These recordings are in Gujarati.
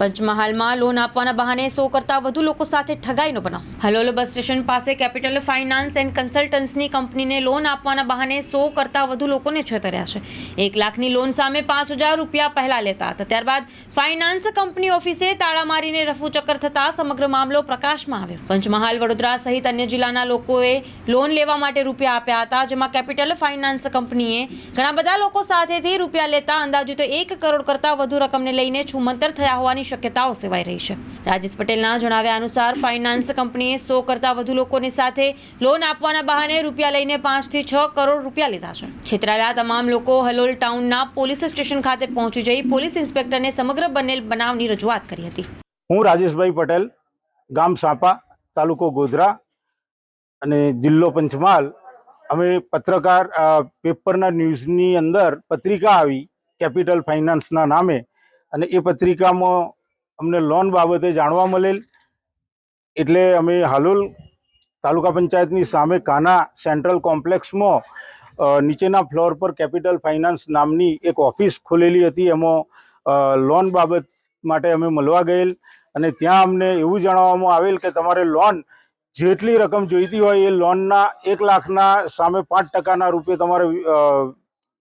પંચમહાલમાં લોન આપવાના બહાને સો કરતાં વધુ લોકો સાથે ઠગાઈનો બનાવ. હલોલ બસ સ્ટેશન પાસે કેપિટલ ફાઇનાન્સ એન્ડ કન્સલ્ટન્સની કંપનીને લોન આપવાના બહાને સો કરતાં વધુ લોકોને છેતર્યા છે. એક લાખની લોન સામે પાંચ હજાર રૂપિયા પહેલા લેતા હતા. ત્યારબાદ ફાઇનાન્સ કંપની ઓફિસે તાળા મારીને રફુચક્કર થતા સમગ્ર મામલો પ્રકાશમાં આવ્યો. પંચમહાલ, વડોદરા સહિત અન્ય જિલ્લાના લોકોએ લોન લેવા માટે રૂપિયા આપ્યા હતા, જેમાં કેપિટલ ફાઇનાન્સ કંપનીએ ઘણા બધા લોકો સાથેથી રૂપિયા લેતા અંદાજિત એક કરોડ કરતાં વધુ રકમને લઈને છુમંતર થયા હોવાની શક્યતાઓ સેવાઈ રહી છે. રાજેશ પટેલના જણાવ્યા અનુસાર ફાઇનાન્સ કંપનીએ સો કરતાં વધુ લોકોની સાથે લોન આપવાના બહાને રૂપિયા લઈને પાંચથી છ કરોડ રૂપિયા લીધા છે. છેતરાયેલા તમામ લોકો હલોલ ટાઉનના પોલીસ સ્ટેશન ખાતે પહોંચી જઈ પોલીસ ઇન્સ્પેક્ટરને સમગ્ર બનેલ બનાવની રજૂઆત કરી હતી. હું રાજેશભાઈ પટેલ, ગામ સાપા, તાલુકો ગોધરા અને જિલ્લો પંચમહાલ. અમે પત્રકાર પેપરના ન્યૂઝની અંદર પત્રિકા આવી, કેપિટલ ફાઇનાન્સના નામે અને એ પત્રિકામાં અમને લોન બાબતે જાણવા મળેલ. એટલે અમે હાલોલ તાલુકા પંચાયતની સામે કાના સેન્ટ્રલ કોમ્પ્લેક્સમાં નીચેના ફ્લોર પર કેપિટલ ફાઇનાન્સ નામની એક ઓફિસ ખોલેલી હતી. એમાં લોન બાબત માટે અમે મળવા ગયેલ અને ત્યાં અમને એવું જણાવવામાં આવેલ કે તમારે લોન જેટલી રકમ જોઈતી હોય એ લોનના એક લાખના સામે પાંચ ટકાના રૂપે તમારે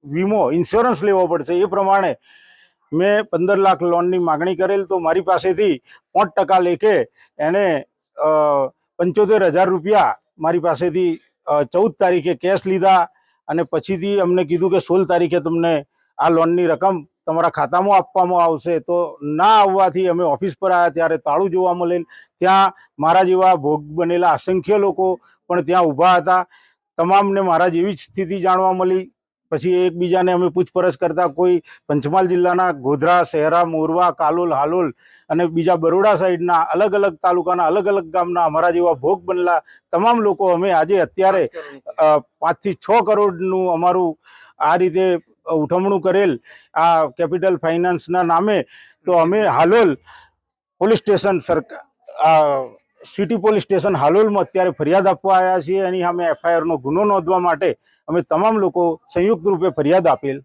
વીમો ઇન્સ્યોરન્સ લેવો પડશે. એ પ્રમાણે મેં પંદર લાખ લોનની માગણી કરેલ તો મારી પાસેથી પાંચ ટકા લેખે એણે પંચોતેર હજાર રૂપિયા મારી પાસેથી ચૌદ તારીખે કેશ લીધા અને પછીથી અમને કીધું કે સોળ તારીખે તમને આ લોનની રકમ તમારા ખાતામાં આપવામાં આવશે. તો ના આવવાથી અમે ઓફિસ પર આવ્યા ત્યારે તાળું જોવા મળેલ. ત્યાં મારા જેવા ભોગ બનેલા અસંખ્ય લોકો પણ ત્યાં ઊભા હતા. તમામને મારા જેવી જ સ્થિતિ જાણવા મળી. પછી એકબીજાને અમે પૂછપરછ કરતા કોઈ પંચમહાલ જિલ્લાના ગોધરા શહેરા મોરવા, કાલોલ, હાલોલ અને બીજા બરોડા સાઈડના અલગ અલગ તાલુકાના અલગ અલગ ગામના અમારા જેવા ભોગ બનેલા તમામ લોકો અમે આજે અત્યારે પાંચથી છ કરોડનું અમારું આ રીતે ઉઠમણું કરેલ આ કેપિટલ ફાઇનાન્સના નામે તો અમે હાલોલ પોલીસ સ્ટેશન સરકાર સિટી પોલીસ સ્ટેશન હાલોલમાં અત્યારે ફરિયાદ આપવા આવ્યા છીએ. એની સામે એફઆઈઆરનો ગુનો નોંધવા માટે અમે તમામ લોકો સંયુક્ત રૂપે ફરિયાદ આપેલ